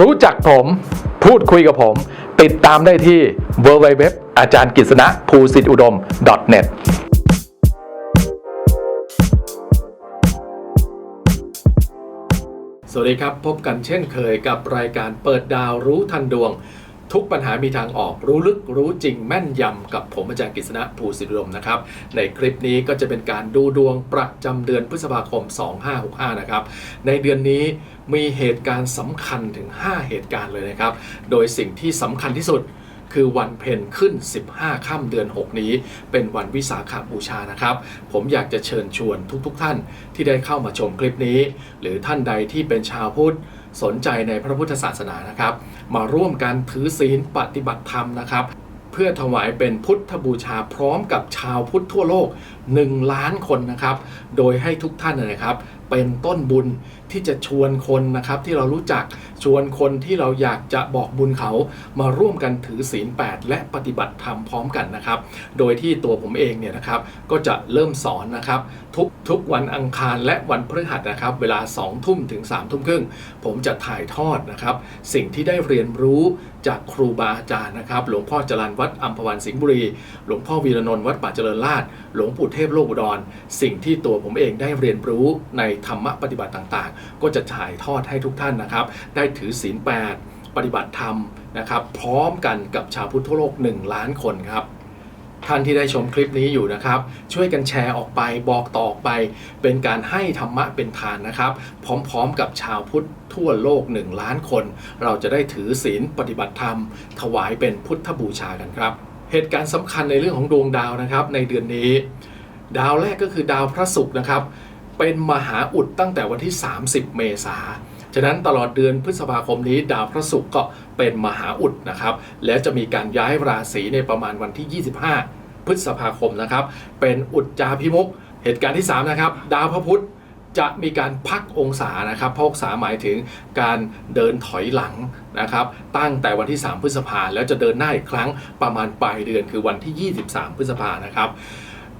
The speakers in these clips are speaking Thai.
รู้จักผม พูดคุยกับผม ติดตามได้ที่ www อาจารย์กิษณะภูสิทธิอุดม .net สวัสดีครับ พบกันเช่นเคยกับรายการเปิดดาวรู้ทันดวง ทุกปัญหามีทางออกรู้ลึกรู้จริงแม่นยำกับผมอาจารย์กฤษณะภูสิริรมนะครับ ในคลิปนี้ก็จะเป็นการดูดวงประจำเดือนพฤษภาคม 2565 นะครับ ในเดือนนี้มีเหตุการณ์สำคัญถึง 5 เหตุการณ์เลยนะครับ โดยสิ่งที่สำคัญที่สุดคือวันเพ็ญขึ้น 15 ค่ำเดือน 6 นี้ เป็นวันวิสาขาบูชานะครับ ผมอยากจะเชิญชวนทุกๆทท่านที่ได้เข้ามาชมคลิปนี้ หรือท่านใดที่เป็นชาวพุทธ สนใจในพระพุทธศาสนานะครับ มาร่วมกันถือศีลปฏิบัติธรรมนะครับเพื่อถวายเป็นพุทธบูชาพร้อมกับชาวพุทธทั่วโลก 1 ล้านคนนะครับ โดยให้ทุกท่านนะครับ เป็นต้นบุญที่จะชวนคนนะครับที่เรารู้จักชวนคนที่เราอยากจะบอกบุญเขามาร่วมกันถือศีล 8 และปฏิบัติธรรมพร้อมกันนะครับ โดยที่ตัวผมเองเนี่ยนะครับก็จะเริ่มสอนนะครับทุก ทุกวันอังคารและวันพฤหัสนะครับ เวลา 2 ทุ่มถึง 3 ทุ่มครึ่ง ผมจะถ่ายทอดนะครับ สิ่งที่ได้เรียนรู้จากครูบาอาจารย์นะครับ หลวงพ่อจรันวัดอัมพวันสิงห์บุรี หลวงพ่อวีรนนท์วัดป่าเจริญราชหลวงปู่เทพโลกอุดร สิ่งที่ตัวผมเองได้เรียนรู้ในธรรมะปฏิบัติต่างๆ ก็จะถ่ายทอดให้ทุกท่านนะครับ ได้ถือศีล8ปฏิบัติธรรมนะครับ พร้อมกันกับชาวพุทธโลก 1 ล้านคนครับ ท่านที่ได้ชมคลิปนี้อยู่นะครับ ช่วยกันแชร์ออกไปบอกต่อไป เป็นการให้ธรรมะเป็นทานนะครับ พร้อมๆกับชาวพุทธทั่วโลก1ล้านคน เราจะได้ถือศีลปฏิบัติธรรม ถวายเป็นพุทธบูชากันครับ เหตุการณ์สำคัญในเรื่องของดวงดาวนะครับ ในเดือนนี้ ดาวแรกก็คือดาวพระศุกร์นะครับ เป็นมหาอุดตั้งแต่วันที่ 30 เมษาฉะนั้นตลอดเดือนพฤษภาคมนี้ ดาวพระศุกร์ก็ เป็นมหาอุดนะครับ แล้วจะมีการย้ายราศีในประมาณวันที่ 25 พฤษภาคมนะครับ เป็นอุดจาพิมุก เหตุการณ์ที่ 3 นะครับ ดาวพระพุธจะมีการพักองศานะครับพักองศาหมายถึงการเดินถอยหลังนะครับ ตั้งแต่วันที่ 3 พฤษภาแล้วจะเดินหน้าอีกครั้งประมาณปลายเดือนคือวันที่ 23 พฤษภานะครับ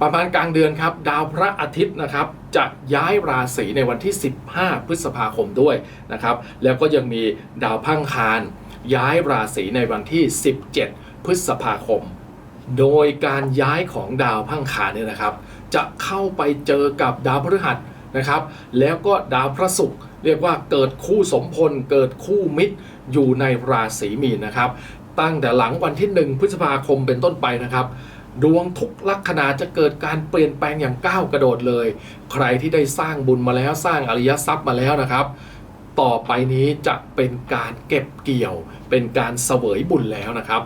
ประมาณกลางเดือนครับดาวพระอาทิตย์นะครับจะย้ายราศีในวันที่ 15 พฤษภาคมด้วยนะครับ แล้วก็ยังมีดาวพังคาร ย้ายราศีในวันที่ 17 พฤษภาคม โดยการย้ายของดาวพังคาเนี่ยนะครับ จะเข้าไปเจอกับดาวพฤหัสนะครับ แล้วก็ดาวพระศุกร์เรียกว่าเกิดคู่สมพลเกิดคู่มิตรอยู่ในราศีมีนนะครับ ตั้งแต่หลังวันที่ 1 พฤษภาคมเป็นต้นไปนะครับดวงทุกลัคนาจะเกิดการเปลี่ยนแปลงอย่างก้าวกระโดดเลย ใครที่ได้สร้างบุญมาแล้วสร้างอริยทรัพย์มาแล้วนะครับ ต่อไปนี้จะเป็นการเก็บเกี่ยว เป็นการเสวยบุญแล้วนะครับ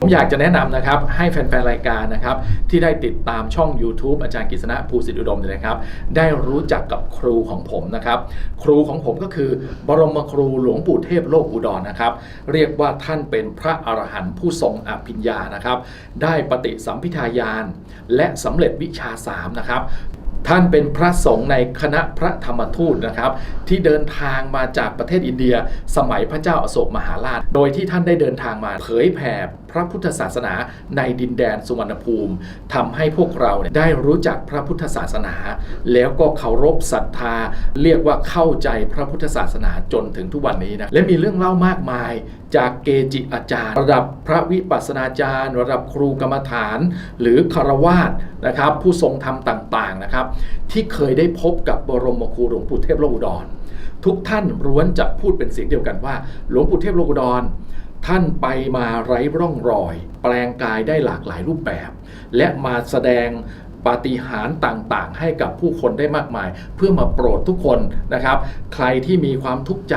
ผมอยากจะแนะนำนะครับให้แฟนๆ รายการนะครับ ที่ได้ติดตามช่อง YouTube อาจารย์กฤษณะภูสิทธิอุดมเนี่ยนะครับ ได้รู้จักกับครูของผมนะครับ ครูของผมก็คือบรมครูหลวงปู่เทพโลกอุดรนะครับ เรียกว่าท่านเป็นพระอรหันต์ผู้ทรงอภิญญานะครับ ได้ปฏิสัมพิทายาน และสำเร็จวิชาสามนะครับ ท่านเป็นพระสงฆ์ในคณะพระธรรมทูตนะครับ ที่เดินทางมาจากประเทศอินเดีย สมัยพระเจ้าอโศกมหาราช โดยที่ท่านได้เดินทางมาเผยแผ่ ระพุทธศาสนาในดินแดนสุวรรณภูมิทำให้พวกเราเได้รู้จักพระพุทธศาสนา แล้วก็เคารพศรัทธา เรียกว่าเข้าใจพระพุทธศาสนาจนถึงทุกวันนี้นะและมีเรื่องเล่ามากมายจากเกจิอาจารย์ ระดับพระวิปัสสนาจารย์ ระดับครูกรรมฐาน หรือคารวาสนะครับ ผู้ทรงธรรมต่างๆนะครับ ที่เคยได้พบกับบรมครูหลวงปู่เทพโลกอุดรทุกท่านล้วนจะพูดเป็นเสียงเดียวกันว่า หลวงปู่เทพโลกอุดร ท่านไปมาไร้ร่องรอย แปลงกายได้หลากหลายรูปแบบ และมาแสดงปาฏิหาริย์ต่างๆ ให้กับผู้คนได้มากมาย เพื่อมาโปรดทุกคนนะครับ ใครที่มีความทุกข์ใจ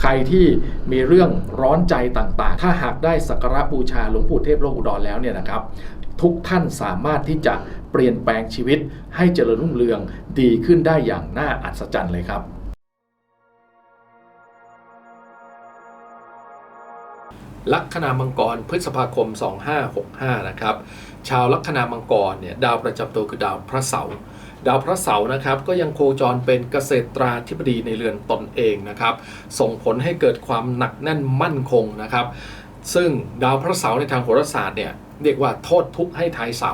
ใครที่มีเรื่องร้อนใจต่างๆ ถ้าหากได้สักการะบูชาหลวงปู่เทพโลกอุดรแล้วเนี่ยนะครับ ทุกท่านสามารถที่จะเปลี่ยนแปลงชีวิตให้เจริญรุ่งเรืองดีขึ้นได้อย่างน่าอัศจรรย์เลยครับ ลัคนามังกรพฤษภาคม 2565 นะครับ ชาวลัคนามังกรเนี่ยดาวประจำตัวคือดาวพระเสาร์ดาวพระเสาร์นะครับก็ยังโคจรเป็นเกษตราธิบดีในเรือนตนเองนะครับส่งผลให้เกิดความหนักแน่นมั่นคงนะครับ ซึ่งดาวพระเสาร์ในทางโหราศาสตร์เนี่ยเรียกว่าโทษทุกข์ให้ทายเสา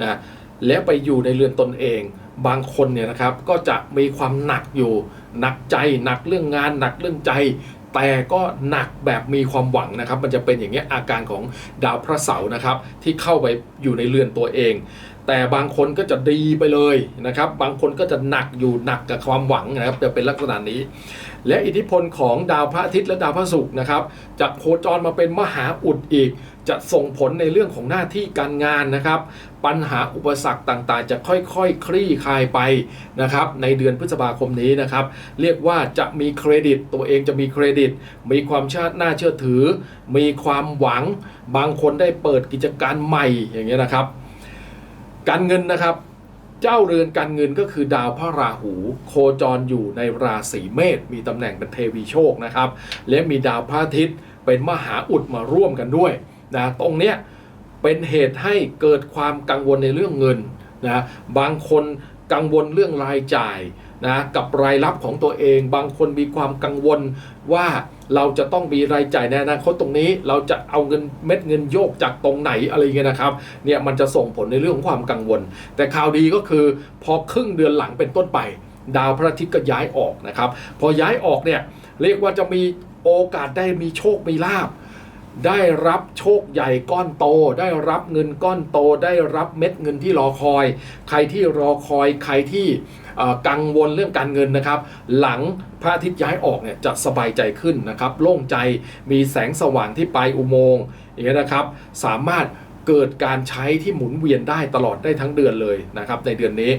นะแล้วไปอยู่ในเรือนตนเอง บางคนเนี่ยนะครับก็จะมีความหนักอยู่หนักใจหนักเรื่องงานหนักเรื่องใจ แต่ก็หนักแบบมีความหวังนะครับ มันจะเป็นอย่างเงี้ยอาการของดาวพระเสาร์นะครับ ที่เข้าไปอยู่ในเรือนตัวเอง แต่บางคนก็จะดีไปเลยนะครับ บางคนก็จะหนักอยู่หนักกับความหวังนะครับ จะเป็นลักษณะนี้ และอิทธิพลของดาวพระอาทิตย์และดาวพระศุกร์นะครับจะโคจรมาเป็นมหาอุดอีก จะส่งผลในเรื่องของหน้าที่การงานนะครับ ปัญหาอุปสรรคต่างๆ จะค่อยๆคคลี่คลายไปนะครับในเดือนพฤษภาคมนี้นะครับ เรียกว่าจะมีเครดิตตัวเองจะมีเครดิต มีความชาติน่าเชื่อถือ มีความหวังบางคนได้เปิดกิจการใหม่อย่างเงี้ยนะครับ การเงินนะครับเจ้าเรือนการเงินก็คือดาวพระราหู โคจรอยู่ในราศีเมษมีตำแหน่งเป็นเทวีโชคนะครับ และมีดาวพระอาทิตย์เป็นมหาอุดมาร่วมกันด้วยนะตรงเนี้ย เป็นเหตุให้เกิดความกังวลในเรื่องเงินนะบางคนกังวลเรื่องรายจ่ายนะกับรายรับของตัวเอง บางคนมีความกังวลว่าเราจะต้องมีรายจ่ายในอนาคตตรงนี้ เราจะเอาเงินเม็ดเงินโยกจากตรงไหนอะไรเงี้ยนะครับเนี่ยมันจะส่งผลในเรื่องของความกังวล แต่ข่าวดีก็คือพอครึ่งเดือนหลังเป็นต้นไป ดาวพระอาทิตย์ก็ย้ายออกนะครับ พอย้ายออกเนี่ยเรียกว่าจะมีโอกาสได้มีโชคมีลาบ ได้รับโชคใหญ่ก้อนโต ได้รับเงินก้อนโต ได้รับเม็ดเงินที่รอคอย ใครที่รอคอยใครที่กังวลเรื่องการเงินนะครับ หลังพระอาทิตย์ย้ายออกเนี่ยจะสบายใจขึ้นนะครับ โล่งใจมีแสงสว่างที่ปลายอุโมงค์อย่างเงี้นะครับ สามารถเกิดการใช้ที่หมุนเวียนได้ตลอดได้ทั้งเดือนเลยนะครับในเดือนนี้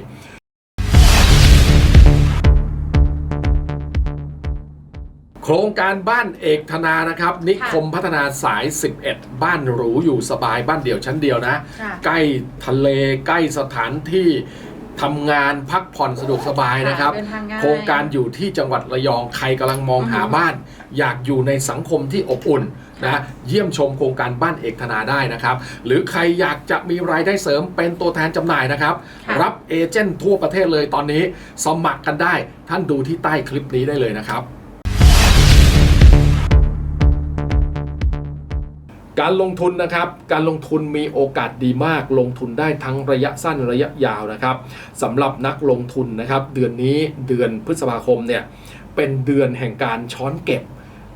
โครงการบ้านเอกธนานะครับ นิคมพัฒนาสาย 11 บ้านหรูอยู่สบายบ้านเดี่ยวชั้นเดียวนะค่ะใกล้ทะเลใกล้สถานที่ทำงานพักผ่อนสะดวกสบายนะครับเดินทางง่ายโครงการอยู่ที่จังหวัดระยองใครกำลังมองหาอือฮึบ้าน อยากอยู่ในสังคมที่อบอุ่นนะเยี่ยมชมโครงการบ้านเอกธนาได้นะครับ หรือใครอยากจะมีรายได้เสริมเป็นตัวแทนจำหน่ายนะครับค่ะรับเอเจนต์ทั่วประเทศเลยตอนนี้ สมัครกันได้ท่านดูที่ใต้คลิปนี้ได้เลยนะครับ การลงทุนนะครับ การลงทุนมีโอกาสดีมาก ลงทุนได้ทั้งระยะสั้นระยะยาวนะครับสำหรับนักลงทุนนะครับ เดือนนี้เดือนพฤษภาคมเนี่ยเป็นเดือนแห่งการช้อนเก็บ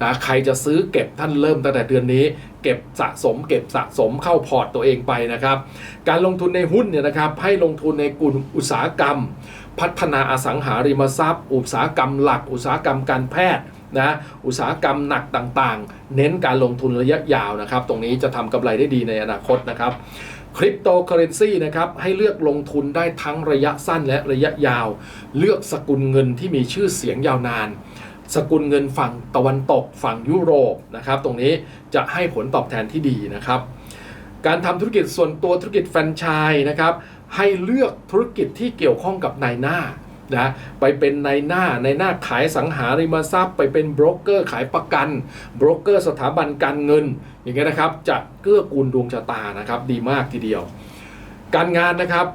นะใครจะซื้อเก็บท่านเริ่มตั้งแต่เดือนนี้ เก็บสะสม เก็บสะสมเข้าพอร์ตตัวเองไปนะครับ การลงทุนในหุ้นเนี่ยนะครับให้ลงทุนในกลุ่มอุตสาหกรรม พัฒนาอสังหาริมทรัพย์ อุตสาหกรรมหลัก อุตสาหกรรมการแพทย์ นะอุตสาหกรรมหนักต่างๆ เน้นการลงทุนระยะยาวนะครับ ตรงนี้จะทำกำไรได้ดีในอนาคตนะครับคริปโตเคอเรนซีนะครับให้เลือกลงทุนได้ทั้งระยะสั้นและระยะยาว เลือกสกุลเงินที่มีชื่อเสียงยาวนาน สกุลเงินฝั่งตะวันตกฝั่งยุโรปนะครับ ตรงนี้จะให้ผลตอบแทนที่ดีนะครับ การทำธุรกิจส่วนตัวธุรกิจแฟรนไชส์นะครับ ให้เลือกธุรกิจที่เกี่ยวข้องกับนายหน้า นะไปเป็นในหน้าในหน้าขายสังหาริมทรัพย์ ไปเป็นบรกเกอร์ขายประกันบรกเกอร์สถาบันการเงิน อย่างเงี้ยนะครับจะเกื้อกูลดวงชะตานะครับดีมากทีเดียว การงานนะครับ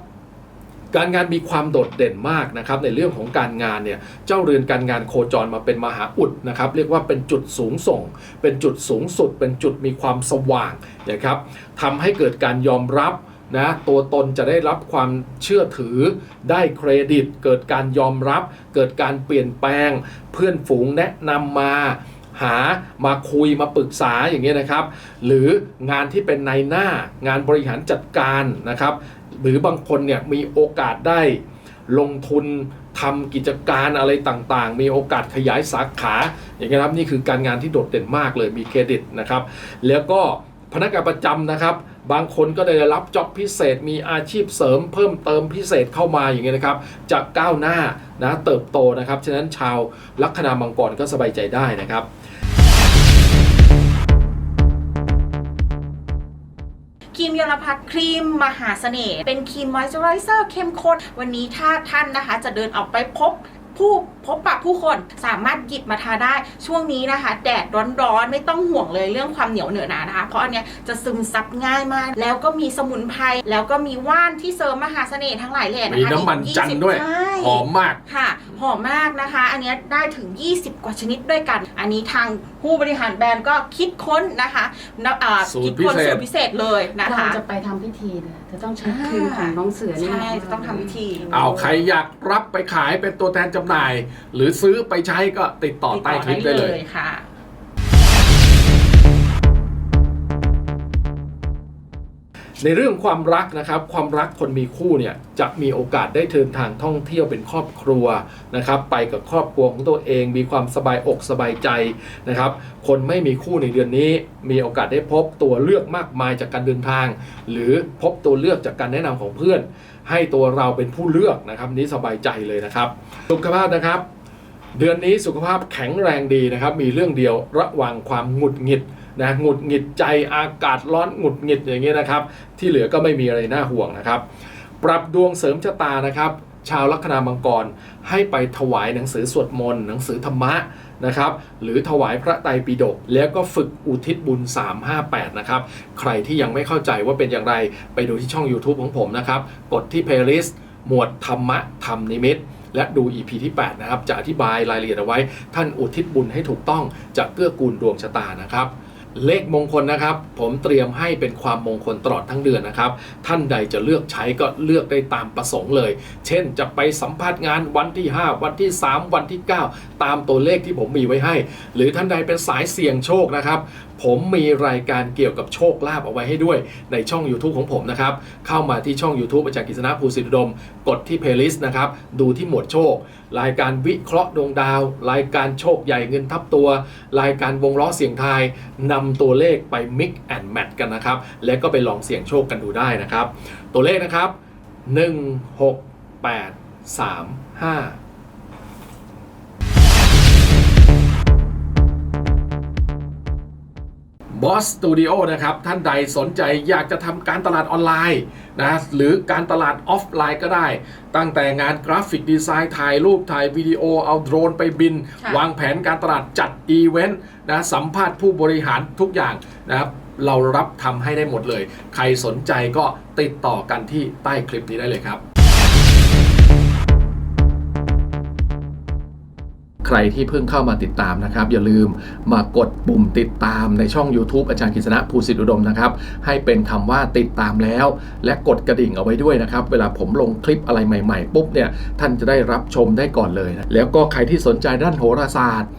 การงานมีความโดดเด่นมากนะครับในเรื่องของการงานเนี่ยเจ้าเรือนการงานโคจรมาเป็นมหาอุดนะครับเรียกว่าเป็นจุดสูงส่ง เป็นจุดสูงสุด เป็นจุดมีความสว่างนะครับทำให้เกิดการยอมรับ นะตัวตนจะได้รับความเชื่อถือ ได้เครดิต เกิดการยอมรับ เกิดการเปลี่ยนแปลง เพื่อนฝูงแนะนำมาหามาคุยมาปรึกษาอย่างเงี้ยนะครับ หรืองานที่เป็นในหน้างานบริหารจัดการนะครับ หรือบางคนเนี่ยมีโอกาสได้ลงทุนทำกิจการอะไรต่างๆ มีโอกาสขยายสาขาอย่างเงี้ยครับนี่คือการงานที่โดดเด่นมากเลยมีเครดิตนะครับ แล้วก็พนักงานประจำนะครับ บางคนก็ได้รับจ็อบพิเศษ มีอาชีพเสริมเพิ่มเติมพิเศษเข้ามาอย่างเงี้ยนะครับ จะก้าวหน้านะเติบโตนะครับ ฉะนั้นชาวลัคนามังกรก็สบายใจได้นะครับครีมยลพัทครีมมหาเสน่ห์เป็นครีมมอยส์เจอไรเซอร์เข้มข้นวันนี้ถ้าท่านนะคะ จะเดินออกไปพบ ผู้พบปะผู้คนสามารถหยิบมาทาได้ช่วงนี้นะคะ แดดร้อนๆไม่ต้องห่วงเลยเรื่องความเหนียวเหนอะหนานะคะ เพราะอันเนี้ยจะซึมซับง่ายมาก แล้วก็มีสมุนไพรแล้วก็มีว่านที่เสริมมหาเสน่ห์ทั้งหลายแหล่นะคะมีน้ำมันอีกจันทร์ด้วย ใช่ หอมมาก ค่ะหอมมากนะคะ อันเนี้ยได้ถึง 20 กว่าชนิดด้วยกัน อันนี้ทางผู้บริหารแบรนด์ก็คิดค้นนะคะนะอ่าสูตรคิดค้นพิเศษ สูตรพิเศษเลยนะเราคะ จะไปทำพิธีเนี่ยจะต้องใช้ครีมของน้องเสือนี่ใช่จะต้องทำพิธี เอาใครอยากรับไปขายเป็นตัวแทนจำหน่าย หรือซื้อไปใช้ก็ติดต่อใต้คลิปได้เลย ค่ะ ในเรื่องความรักนะครับ ความรักคนมีคู่เนี่ยจะมีโอกาสได้เดินทางท่องเที่ยวเป็นครอบครัวนะครับ ไปกับครอบครัวของตัวเอง มีความสบายอกสบายใจนะครับ คนไม่มีคู่ในเดือนนี้ มีโอกาสได้พบตัวเลือกมากมายจากการเดินทาง หรือพบตัวเลือกจากการแนะนำของเพื่อน ให้ตัวเราเป็นผู้เลือกนะครับนี้สบายใจเลยนะครับ สุขภาพนะครับ เดือนนี้สุขภาพแข็งแรงดีนะครับ มีเรื่องเดียวระวังความหงุดหงิด นะหงุดหงิดใจอากาศร้อนหงุดหงิดอย่างเงี้ยนะครับ ที่เหลือก็ไม่มีอะไรน่าห่วงนะครับ ปรับดวงเสริมชะตานะครับ ชาวลัคนามังกรให้ไปถวายหนังสือสวดมนต์หนังสือธรรมะนะครับ หรือถวายพระไตรปิฎกแล้วก็ฝึกอุทิศบุญ 358 นะครับ ใครที่ยังไม่เข้าใจว่าเป็นอย่างไรไปดูที่ช่อง YouTube ของผมนะครับ กดที่ playlist หมวดธรรมะธรรมนิมิตและดู EP ที่ 8 นะครับ จะอธิบายรายละเอียดเอาไว้ ท่านอุทิศบุญให้ถูกต้องจะเกื้อกูลดวงชะตานะครับ เลขมงคลนะครับ ผมเตรียมให้เป็นความมงคลตลอดทั้งเดือนนะครับ ท่านใดจะเลือกใช้ก็เลือกได้ตามประสงค์เลย เช่นจะไปสัมภาษณ์งานวันที่ 5 วันที่ 3 วันที่ 9 ตามตัวเลขที่ผมมีไว้ให้ หรือท่านใดเป็นสายเสี่ยงโชคนะครับ ผมมีรายการเกี่ยวกับโชคลาภเอาไว้ให้ด้วยในช่อง YouTube ของผมนะครับ เข้ามาที่ช่อง YouTube อาจารย์กฤษณะภูสิทธิอุดม กดที่ playlist นะครับ ดูที่หมวดโชค รายการวิเคราะห์ดวงดาว รายการโชคใหญ่เงินทับตัว รายการวงล้อเสียงทายนำตัวเลขไป mix and match กันนะครับ แล้วก็ไปลองเสี่ยงโชคกันดูได้นะครับ ตัวเลขนะครับ 1 6 8 3 5 บอสสตูดิโอนะครับ ท่านใดสนใจอยากจะทำการตลาดออนไลน์นะหรือการตลาดออฟไลน์ก็ได้ ตั้งแต่งานกราฟิกดีไซน์ถ่ายรูปถ่ายวิดีโอเอาโดรนไปบินค่ะวางแผนการตลาดจัดอีเวนต์นะสัมภาษณ์ผู้บริหารทุกอย่างนะครับเรารับทำให้ได้หมดเลย ใครสนใจก็ติดต่อกันที่ใต้คลิปนี้ได้เลยครับ ใครที่เพิ่งเข้ามาติดตามนะครับ อย่าลืมมากดปุ่มติดตามในช่อง YouTube อาจารย์กฤษณะภูสิทธิอุดมนะครับ ให้เป็นคำว่าติดตามแล้ว และกดกระดิ่งเอาไว้ด้วยนะครับ เวลาผมลงคลิปอะไรใหม่ๆปุ๊บเนี่ยท่านจะได้รับชมได้ก่อนเลยนะแล้วก็ใครที่สนใจด้านโหราศาสตร์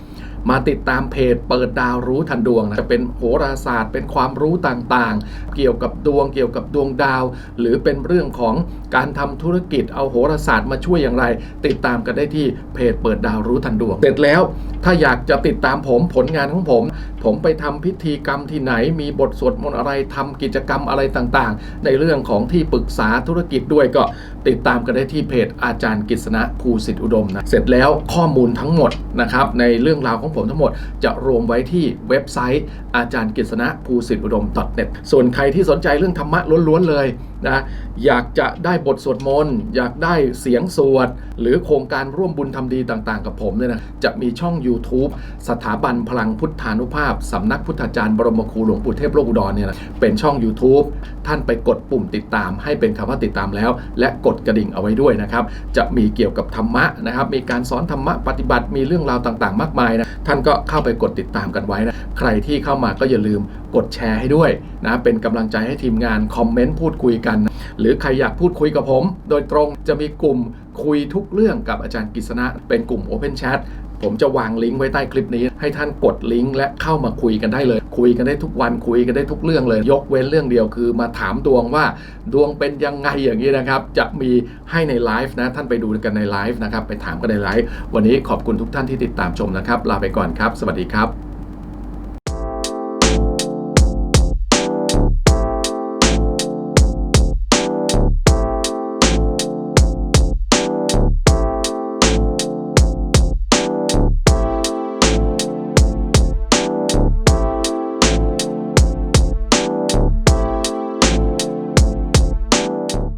มาติดตามเพจเปิดดาวรู้ทันดวงนะจะเป็นโหราศาสตร์ เป็นความรู้ต่างๆ เกี่ยวกับดวงเกี่ยวกับดวงดาว หรือเป็นเรื่องของการทำธุรกิจเอาโหราศาสตร์มาช่วยอย่างไร ติดตามกันได้ที่เพจเปิดดาวรู้ทันดวง เสร็จแล้ว ถ้าอยากจะติดตามผมผลงานของผมผมไปทำพิธีกรรมที่ไหน มีบทสวดมนต์อะไรทำกิจกรรมอะไรต่างๆ ในเรื่องของที่ปรึกษาธุรกิจด้วยก็ติดตามกันได้ที่เพจอาจารย์กฤษณะภูสิทธิอุดมนะเสร็จแล้วข้อมูลทั้งหมดนะครับในเรื่องราวของผมทั้งหมด จะรวมไว้ที่เว็บไซต์อาจารย์กฤษณะภูสิทธิอุดม .net ส่วนใครที่สนใจเรื่องธรรมะล้วนๆเลยนะอยากจะได้บทสวดมนต์อยากได้เสียงสวด หรือโครงการร่วมบุญทำดีต่างๆ กับผมเนี่ยนะจะมีช่อง YouTube สถาบันพลังพุทธานุภาพสำนักพุทธาจารย์บรมครูหลวงปู่เทพโลกอุดรเนี่ยนะเป็นช่อง YouTube ท่านไปกดปุ่มติดตาม ให้เป็นคำว่าติดตามแล้ว และกดกระดิ่งเอาไว้ด้วยนะครับ จะมีเกี่ยวกับธรรมะนะครับมีการสอนธรรมะปฏิบัติมีเรื่องราวต่างๆ มากมายนะท่านก็เข้าไปกดติดตามกันไว้นะใครที่เข้ามาก็อย่าลืมกดแชร์ให้ด้วยนะเป็นกำลังใจให้ทีมงานคอมเมนต์พูดคุยกัน หรือใครอยากพูดคุยกับผม โดยตรงจะมีกลุ่มคุยทุกเรื่องกับอาจารย์กฤษณะ เป็นกลุ่ม Open Chat ผมจะวางลิงก์ไว้ใต้คลิปนี้ ให้ท่านกดลิงก์และเข้ามาคุยกันได้เลย คุยกันได้ทุกวันคุยกันได้ทุกเรื่องเลย ยกเว้นเรื่องเดียวคือมาถามดวงว่าดวงเป็นยังไงอย่างนี้นะครับ จะมีให้ในไลฟ์นะ ท่านไปดูกันในไลฟ์นะครับ ไปถามกันในไลฟ์วันนี้ขอบคุณทุกท่านที่ติดตามชมนะครับ ลาไปก่อนครับ สวัสดีครับ